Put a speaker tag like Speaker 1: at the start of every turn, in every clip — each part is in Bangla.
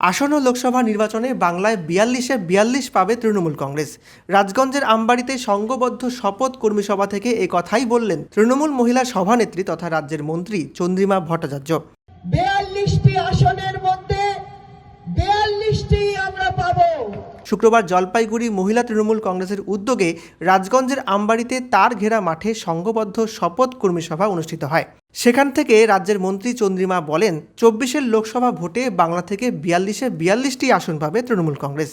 Speaker 1: আসন্ন লোকসভা নির্বাচনে বাংলায় বিয়াল্লিশে বিয়াল্লিশ পাবে তৃণমূল কংগ্রেস। রাজগঞ্জের আমবাড়িতে সংঘবদ্ধ শপথ কর্মী সভা থেকে এ কথাই বললেন তৃণমূল মহিলা সভানেত্রী তথা রাজ্যের মন্ত্রী চন্দ্রিমা ভট্টাচার্য। শুক্রবার জলপাইগুড়ি মহিলা তৃণমূল কংগ্রেসের উদ্যোগে রাজগঞ্জের আমবাড়িতে তার ঘেরা মাঠে সংঘবদ্ধ শপথ কর্মী সভা অনুষ্ঠিত হয়। সেখান থেকে রাজ্যের মন্ত্রী চন্দ্রিমা বলেন, চব্বিশের লোকসভা ভোটে বাংলা থেকে বিয়াল্লিশে বিয়াল্লিশটি আসন পাবে তৃণমূল কংগ্রেস।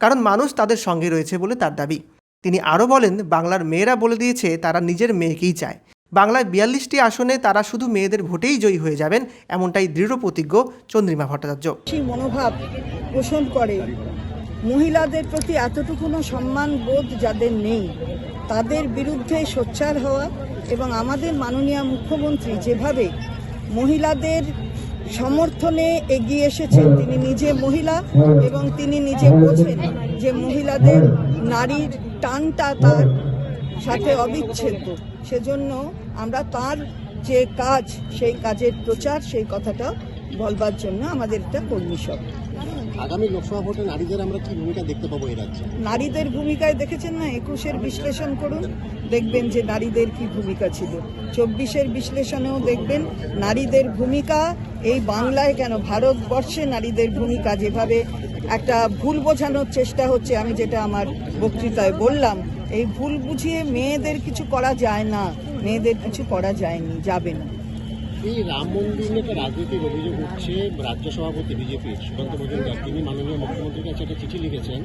Speaker 1: কারণ মানুষ তাদের সঙ্গে রয়েছে বলে তার দাবি। তিনি আরও বলেন, বাংলার মেয়েরা বলে দিয়েছে, তারা নিজের মেয়েকেই চায়। বাংলায় বিয়াল্লিশটি আসনে তারা শুধু মেয়েদের ভোটেই জয়ী হয়ে যাবেন, এমনটাই দৃঢ় প্রতিজ্ঞ চন্দ্রিমা ভট্টাচার্য।
Speaker 2: সেই মনোভাব পোষণ করে মহিলাদের প্রতি এতটুকুনো সম্মান বোধ যাদের নেই, তাদের বিরুদ্ধে সোচ্চার হওয়া এবং আমাদের মাননীয় মুখ্যমন্ত্রী যেভাবে মহিলাদের সমর্থনে এগিয়ে এসেছেন, তিনি নিজে মহিলা এবং তিনি নিজে বোঝেন যে মহিলাদের নারীর টানটা তার সাথে অবিচ্ছেদ্য। সেজন্য আমরা তার যে কাজ, সেই কাজের প্রচার, সেই কথাটা বলবার জন্য আমাদের একটা কর্মী সভা
Speaker 3: আগামী লোকসভা ভোটে নারীদের আমরা কি ভূমিকা দেখতে পাবো এই রাজ্যে?
Speaker 2: নারীদের ভূমিকায় দেখেছেন না? একুশের বিশ্লেষণ করুন। দেখবেন যে নারীদের কি ভূমিকা ছিল। চব্বিশের বিশ্লেষণেও দেখবেন নারীদের ভূমিকা এই বাংলায় কেন? ভারতবর্ষে নারীদের ভূমিকা যেভাবে একটা ভুল বোঝানোর চেষ্টা হচ্ছে আমি যেটা আমার বক্তৃতায় বললাম এই ভুল বুঝিয়ে মেয়েদের কিছু করা যায় না। মেয়েদের কিছু করা যায়নি যাবে না।
Speaker 3: এই রাম মন্দির নিয়ে অভিযোগ উঠছে রাজ্য সভাপতি বিজেপির সুকান্ত মজুমদার। তিনি মাননীয় মুখ্যমন্ত্রীর কাছে একটা চিঠি লিখেছেন।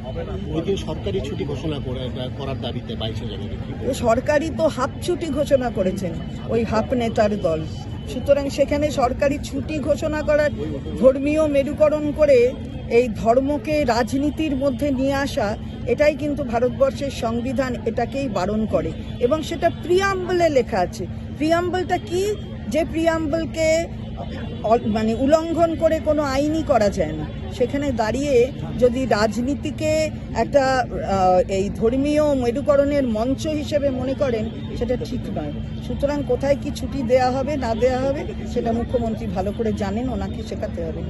Speaker 3: ওই দিন সরকারি ছুটি ঘোষণা করে করার দাবিতে বাইশে জানুয়ারি
Speaker 2: সরকারি তো হাফ ছুটি ঘোষণা করেছেন, ওই হাফ নেতার দল। সুতরাং সেখানে সরকারি ছুটি ঘোষণা করার ধর্মীয় মেরুকরণ করে এই ধর্মকে রাজনীতির মধ্যে নিয়ে আসা, এটাই কিন্তু ভারতবর্ষের সংবিধান এটাকেই বারণ করে। এবং সেটা প্রিয়াম্বলে লেখা আছে। প্রিয়াম্বলটা কি? যে প্রিয়াম্বলকে মানে উলঙ্ঘন করে কোনো আইনই করা যায় না সেখানে দাঁড়িয়ে যদি রাজনীতিকে একটা এই ধর্মীয় মেরুকরণের মঞ্চ হিসেবে মনে করেন, সেটা ঠিক নয়। সুতরাং কোথায় কি ছুটি দেয়া হবে, না দেয়া হবে, সেটা মুখ্যমন্ত্রী ভালো করে জানেন, ওনাকে শেখাতে হবে।